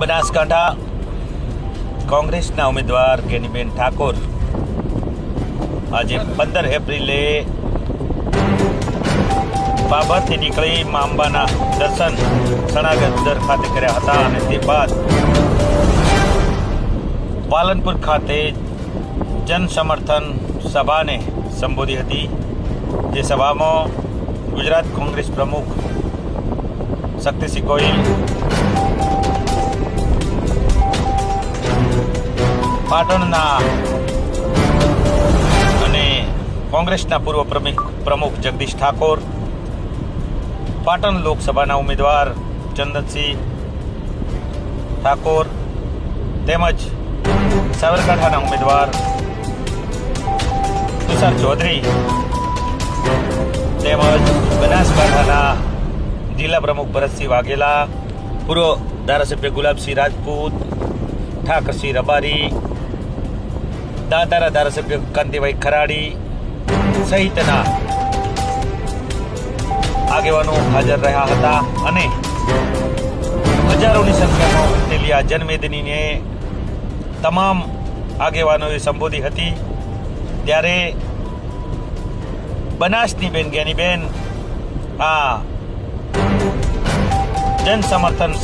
બનાસકાંઠા કોંગ્રેસના ઉમેદવાર ગેનીબેન ઠાકોર આજે પંદર એપ્રિલે બાબરથી નીકળી મા અંબાના દર્શન સણાગદર ખાતે કર્યા હતા અને તે બાદ પાલનપુર ખાતે જન સમર્થન સભાને સંબોધી હતી. જે સભામાં ગુજરાત કોંગ્રેસ પ્રમુખ શક્તિસિંહ ગોહિલ પાટણના અને કોંગ્રેસના પૂર્વ પ્રમુખ જગદીશ ઠાકોર, પાટણ લોકસભાના ઉમેદવાર ચંદનસિંહ ઠાકોર તેમજ સાબરકાંઠાના ઉમેદવાર તુષાર ચૌધરી તેમજ બનાસકાંઠાના જિલ્લા પ્રમુખ ભરતસિંહ વાઘેલા, પૂર્વ ધારાસભ્ય ગુલાબસિંહ રાજપૂત, ઠાકરસિંહ રબારી દાદારા ધારાસભ્ય કાંતિભાઈ ખરાડી સહિતના આગેવાનો હાજર રહ્યા હતા અને હજારોની સંખ્યામાં ઉમટેલી આ જનમેદનીને તમામ આગેવાનોએ સંબોધી હતી ત્યારે બનાસની બેન જ્ઞાનીબેન આ જન સમર્થન